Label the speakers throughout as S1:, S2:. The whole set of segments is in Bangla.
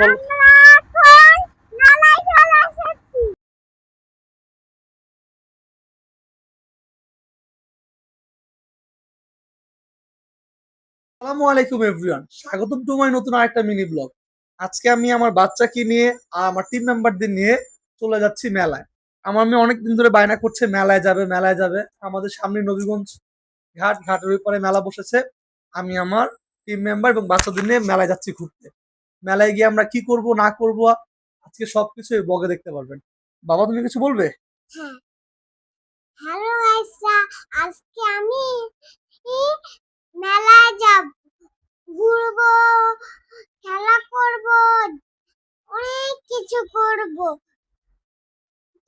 S1: বল। আসসালামু আলাইকুম এভরিওয়ান স্বাগতম টু নতুন আরেকটা মিনি ব্লগ আজকে আমি আমার বাচ্চাকে নিয়ে আর আমার টিম মেম্বারদের নিয়ে চলে যাচ্ছি মেলায়। আমার মেয়ে অনেকদিন ধরে বায়না করছে, মেলায় যাবে মেলায় যাবে। আমাদের সামনে নবীগঞ্জ ঘাট, ঘাটের ওই পারে মেলা বসেছে। আমি আমার টিম মেম্বার এবং বাচ্চাদের নিয়ে মেলায় যাচ্ছি ঘুরতে। মেলায় গিয়ে আমরা কি করব, না করব, আজকে সবকিছু এই ব্লগে দেখতে পারবেন। বাবা, তুমি কিছু বলবে?
S2: হ্যালো গাইসরা আজকে আমি ই মেলায় যাব। ঘুরবো, খেলা করব, অনেক কিছু করব।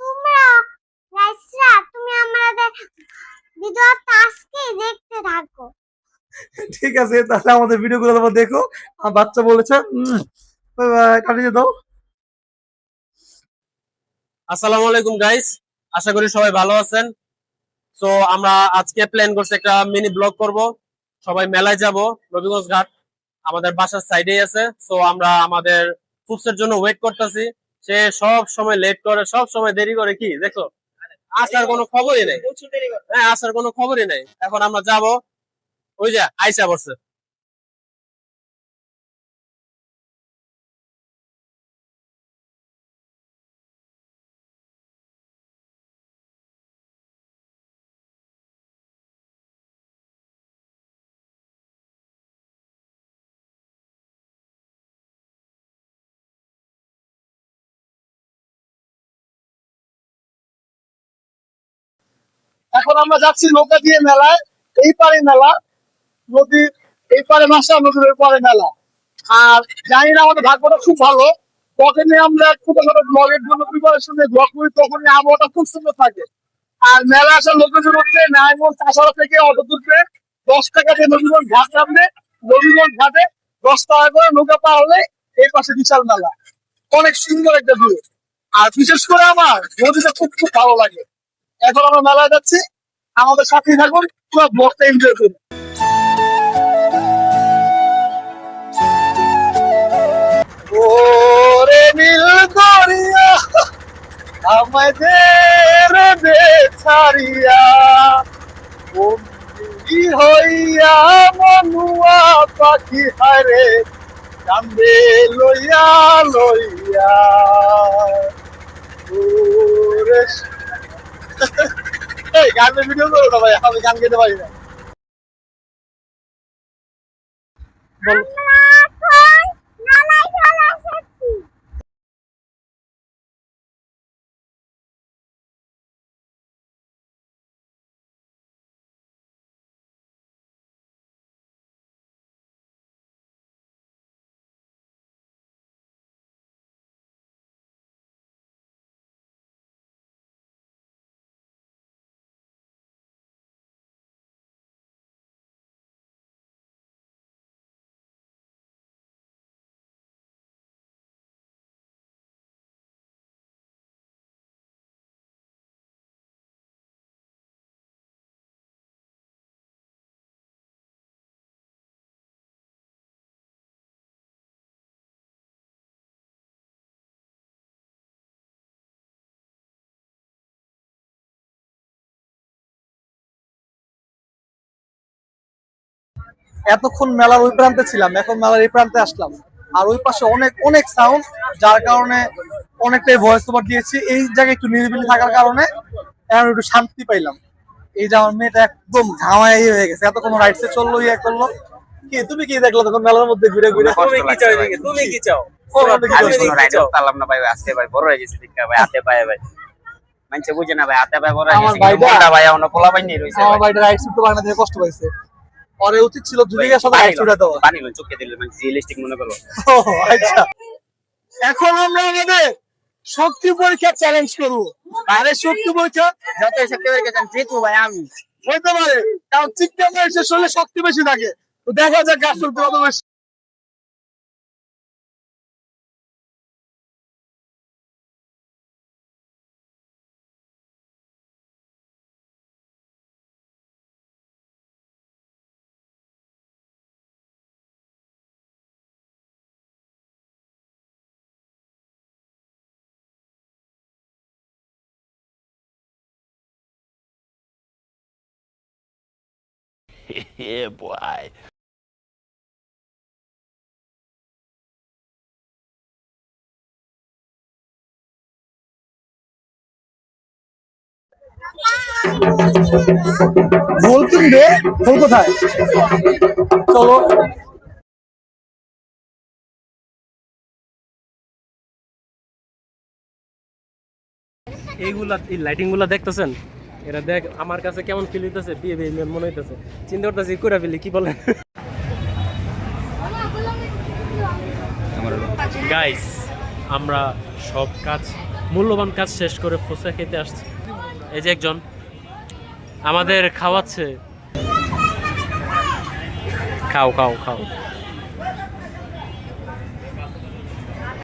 S2: তোমরা গাইসরা তুমি আমাদের ভিডিওটা আজকে দেখতে থাকো।
S1: ঠিক আছে তাহলে আমাদের ভিডিওগুলো তোমরা দেখো। আমার বাচ্চা বলেছে কাটিয়ে দাও।
S3: আসসালামু আলাইকুম গাইস আশা করি সবাই ভালো আছেন। তো আমরা আজকে প্ল্যান করছি একটা মিনি ব্লগ করব। সবাই মেলায় যাব রবিগঞ্জ ঘাট। আমাদের বাসার সাইডেই আছে। তো আমরা আমাদের ফুডসের জন্য ওয়েট করতেছি। সে সব সময় লেট করে সব সময় দেরি করে কি? দেখো আসার কোনো খবরই নেই। হ্যাঁ আসার কোনো খবরই নেই। এখন আমরা যাব ওই যে আইসা বসছে
S4: এখন আমরা যাচ্ছি নৌকা দিয়ে মেলায় এই পারে মেলা। নদীর এই পারে মাসা নদীর ওই পারে মেলা। আর জানি না আমাদের ভাগ্যটা খুব ভালো। তখনই আমরা ছোটখাটো ব্লগের জন্য প্রিপারেশন নিয়ে ব্লগ করি, তখনই আবহাওয়াটা খুব সুন্দর থাকে। আর মেলা আসার লোকেজন হচ্ছে নারায়ণগঞ্জ কাঁচাড়া থেকে অটো তুলতে দশ টাকা দিয়ে নদীগঞ্জ ঘাট নামলে নদীগঞ্জ ঘাটে দশ টাকা করে নৌকা পার হলে এই পাশে বিশাল মেলা। অনেক সুন্দর একটা ভিউ আর বিশেষ করে আমার নদীটা খুব খুব ভালো লাগে। এখন আমরা মেলায় যাচ্ছি। আমাদের সাথেই থাকুন, পুরো ব্লগটা এনজয় করুন। বন্দি হইয়া মনুয়া পাখি হারে কান্দে লইয়া লইয়া? এই গানের ভিডিও করো না ভাই, আমি গান গেতে পারি না।
S1: এতক্ষণ মেলার ওই প্রান্তে ছিলাম এখন মেলার এই প্রান্তে আসলাম। আর ওই পাশে অনেক অনেক সাউন্ড যার কারণে অনেকটাই ভয়েস ওভার দিয়েছি। এই জায়গায় একটু নিরিবিলি থাকার কারণে এখন একটু শান্তি পাইলাম। এই যে আমার মেয়েটা একদম ঘামায় ইয়ে হয়ে গেছে। এতক্ষণ রাইডসে চলল ইয়ে করল। কি তুমি কি দেখল তখন মেলার মধ্যে ঘুরে ঘুরে?
S3: তুমি কি চাও তুমি কি চাও?
S5: হয়ে
S1: কষ্ট পাইছে। পরে উচিত ছিল জুলিয়ার সাথে রাইড শুটে দেওয়া।
S5: পানি মানে চোখে দিলে মানে রিয়েলিস্টিক মনে
S1: করো। আচ্ছা।
S4: এখন আমরা আমাদের শক্তি পরীক্ষা চ্যালেঞ্জ করব। আরে শক্তি পরীক্ষা
S5: যত শক্তি পরীক্ষা চ্যালেঞ্জ জিতু ভাই আমি।
S4: হইতে পারে কারণ চিকটা মানুষের শরীরে শক্তি বেশি থাকে। তো দেখা যাক আসল কত বেশি
S2: yeah, boy.
S4: ঘোল কিনবে ঘোল কোথায়? চলো।
S1: এইগুলা এই লাইটিংগুলা দেখতেছেন? এরা দেখ, আমার কাছে কেমন ফিল হইতেছে, বিয়ে বিয়ে মনে হইতেছে। চিন্তা করতেছি করে ফেলি, কি বলেন? গাইস আমরা সব কাজ, মূল্যবান কাজ শেষ করে ফুচকা খেতে আসছি। এই যে একজন, আমাদের খাওয়াচ্ছে। খাও খাও খাও।